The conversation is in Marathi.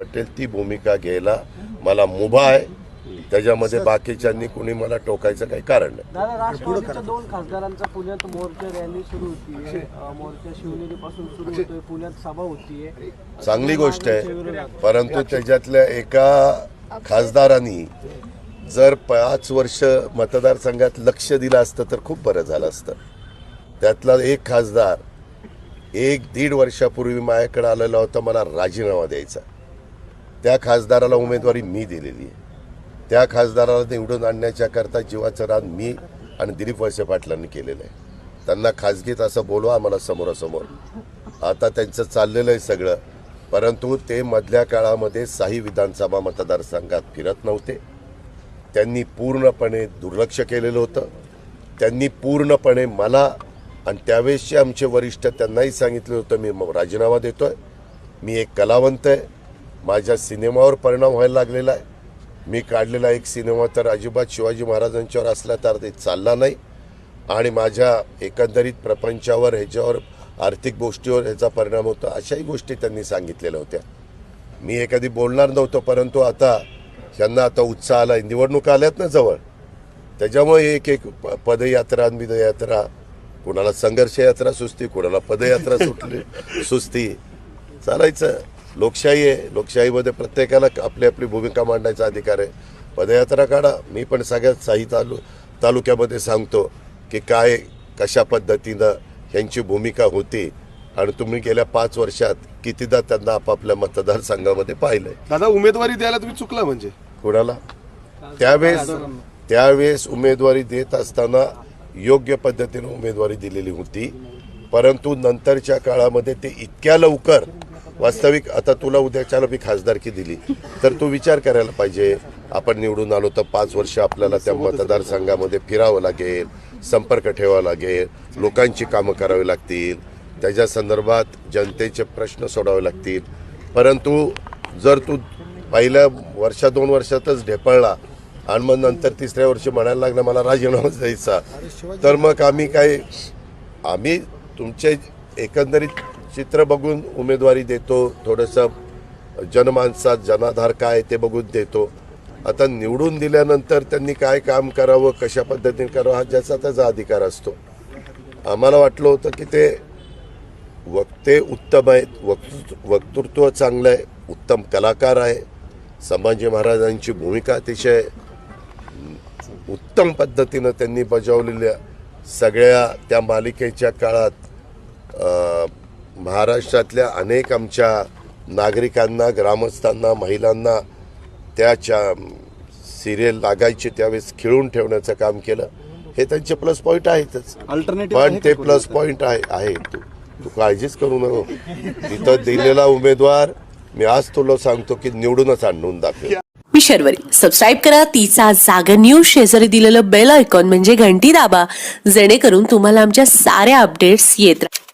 वाटेल ती भूमिका घ्यायला मला मुभा आहे. त्याच्यामध्ये बाकीच्यांनी कुणी मला टोकायचं काही कारण नाही. दादा राष्ट्रवादीच्या दोन खासदारांचा पुण्यात मोर्चा रॅली सुरू होतीये. अं, मोर्चा शिवनेरीपासून सुरू होतोय. पुण्यात सभा होतीये. चांगली गोष्ट आहे. परंतु त्याच्यातल्या एका खासदारांनी जर पाच वर्ष मतदारसंघात लक्ष दिलं असतं तर खूप बरं झालं असतं. त्यातला एक खासदार एक दीड वर्षापूर्वी माझ्याकडे आलेला होता. मला राजीनामा द्यायचा. त्या खासदाराला उमेदवारी मी दिलेली आहे. त्या खासदाराला निवडून आणण्याच्या करता जीवाचं रान मी आणि दिलीप वळसे पाटलांनी केलेलं आहे. त्यांना खाजगीत असं बोलवा आम्हाला समोरासमोर. आता त्यांचं चाललेलं आहे सगळं. परंतु ते मधल्या काळामध्ये साही विधानसभा मतदारसंघात फिरत नव्हते. त्यांनी पूर्णपणे दुर्लक्ष केलेलं होतं. त्यांनी पूर्णपणे मला आणि त्यावेळेसचे आमचे वरिष्ठ त्यांनाही सांगितलं होतं मी मग राजीनामा देतोय. मी एक कलावंत आहे. माझ्या सिनेमावर परिणाम व्हायला लागलेला आहे. मी काढलेला एक सिनेमा तर अजिबात शिवाजी महाराजांच्यावर असला तर ते चालला नाही. आणि माझ्या एकंदरीत प्रपंचावर ह्याच्यावर आर्थिक गोष्टीवर ह्याचा परिणाम होता अशाही गोष्टी त्यांनी सांगितलेल्या होत्या. मी एखादी बोलणार नव्हतो परंतु आता त्यांना आता उत्साह आला. निवडणुका आल्यात ना जवळ. त्याच्यामुळे एक एक प- पदयात्रा विदयात्रा कुणाला संघर्ष यात्रा सुस्ती कुणाला पदयात्रा सुटली सुस्ती चालायचं. लोकशाही आहे. लोकशाहीमध्ये प्रत्येकाला आपली आपली भूमिका मांडायचा अधिकार आहे. पदयात्रा काढा. मी पण सगळ्यात साई तालु तालुक्यामध्ये सांगतो की काय कशा पद्धतीनं ह्यांची भूमिका होती आणि तुम्ही गेल्या पाच वर्षात कितीदा त्यांना आपापल्या मतदारसंघामध्ये पाहिलंय. दादा उमेदवारी द्यायला तुम्ही चुकला म्हणजे? कोणाला? त्यावेळेस त्यावेळेस उमेदवारी देत असताना योग्य पद्धतीने उमेदवारी दिलेली होती. परंतु नंतरच्या काळामध्ये ते इतक्या लवकर वास्तविक आता तुला उद्याच्याला मी खासदारकी दिली. तर तू विचार करायला पाहिजे. आपण निवडून आलो तर पाच वर्ष आपल्याला त्या मतदारसंघामध्ये फिरावं लागेल संपर्क ठेवावा लागेल लोकांची कामं करावी लागतील. त्याच्या संदर्भात जनतेचे प्रश्न सोडावे लागतील. परंतु जर तू पहिल्या वर्षा दोन वर्षातच ढेपळला आणि मग नंतर तिसऱ्या वर्षी म्हणायला लागला मला राजीनामाच द्यायचा. तर मग आम्ही काय आम्ही तुमचे एकंदरीत चित्र बघून उमेदवारी देतो थोडंसं जनमानसात जनाधार काय ते बघून देतो. आता निवडून दिल्यानंतर त्यांनी काय काम करावं कशा पद्धतीने करावं हा ज्याचा त्याचा अधिकार असतो. आम्हाला वाटलं होतं की ते वक्ते उत्तम आहेत वक्तृत्व वक्तृत्व चांगलं आहे उत्तम कलाकार आहे. संभाजी महाराजांची भूमिका अतिशय उत्तम पद्धतीनं त्यांनी बजावलेल्या सगळ्या त्या मालिकेच्या काळात महाराष्ट्रातल्या अनेक आमच्या नागरिकांना ग्रामस्थांना महिलांना त्याच्या सिरियल लागायचे त्यावेळेस खिळून ठेवण्याचं काम केलं. हे त्यांचे प्लस पॉईंट आहेतच. पण ते प्लस पॉईंट आहे आहे. तू तू काळजीच करू नको. तिथं दिलेला उमेदवार मी आज तुला सांगतो की निवडूनच आणून दाखवेल. मी शर्वरी. सबस्क्राईब करा. तिचा जागर न्यूज शेजारी दिलेलं बेल आयकॉन म्हणजे घंटी दाबा. जेणेकरून तुम्हाला आमच्या साऱ्या अपडेट्स येत राहतील